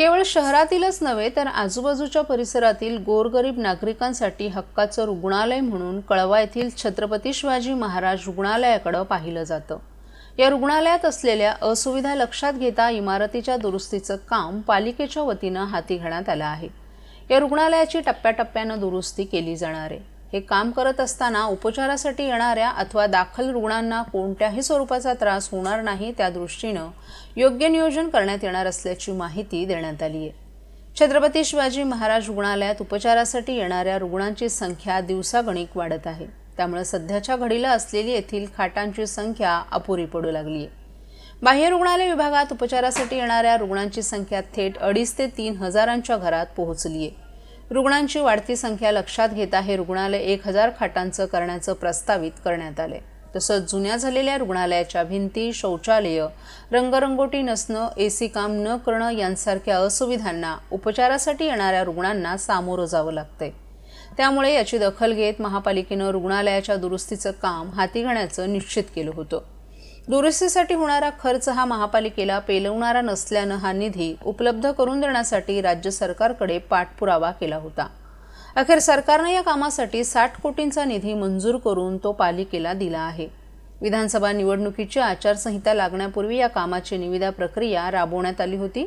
केवळ शहरातीलच नव्हे तर आजूबाजूच्या परिसरातील गोरगरीब नागरिकांसाठी हक्काचं रुग्णालय म्हणून कळवा येथील छत्रपती शिवाजी महाराज रुग्णालयाकडं पाहिलं जातं. या रुग्णालयात असलेल्या असुविधा लक्षात घेता इमारतीच्या दुरुस्तीचं काम पालिकेच्या वतीनं हाती घेण्यात आलं आहे. या रुग्णालयाची टप्प्याटप्प्यानं दुरुस्ती केली जाणार आहे. हे काम करत असताना उपचारासाठी येणाऱ्या अथवा दाखल रुग्णांना कोणत्याही स्वरूपाचा त्रास होणार नाही त्या दृष्टीनं योग्य नियोजन करण्यात येणार असल्याची माहिती देण्यात आली आहे. छत्रपती शिवाजी महाराज रुग्णालयात उपचारासाठी येणाऱ्या रुग्णांची संख्या दिवसागणिक वाढत आहे. त्यामुळे सध्याच्या घडीला असलेली येथील खाटांची संख्या अपुरी पडू लागली आहे. बाह्य रुग्णालय विभागात उपचारासाठी येणाऱ्या रुग्णांची संख्या थेट अडीच ते तीन हजारांच्या घरात पोहोचली आहे. रुग्णांची वाढती संख्या लक्षात घेता हे रुग्णालय एक हजार खाटांचं करण्याचं प्रस्तावित करण्यात आले. तसंच जुन्या झालेल्या रुग्णालयाच्या भिंती शौचालय रंगरंगोटी नसणं एसी काम न करणं यांसारख्या असुविधांना उपचारासाठी येणाऱ्या रुग्णांना सामोरं जावं लागतंय. त्यामुळे याची दखल घेत महापालिकेनं रुग्णालयाच्या दुरुस्तीचं काम हाती घेण्याचं निश्चित केलं होतं. दुरुस्तीसाठी होणारा खर्च हा महापालिकेला पेलवणारा नसल्यानं हा निधी उपलब्ध करून देण्यासाठी राज्य सरकारकडे पाठपुरावा केला होता. अखेर सरकारनं या कामासाठी साठ कोटींचा निधी मंजूर करून तो पालिकेला दिला आहे. विधानसभा निवडणुकीची आचारसंहिता लागण्यापूर्वी या कामाची निविदा प्रक्रिया राबवण्यात आली होती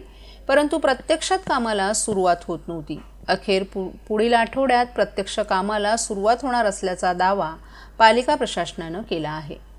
परंतु प्रत्यक्षात कामाला सुरुवात होत नव्हती. अखेर पु पुढील आठवड्यात प्रत्यक्ष कामाला सुरुवात होणार असल्याचा दावा पालिका प्रशासनानं केला आहे.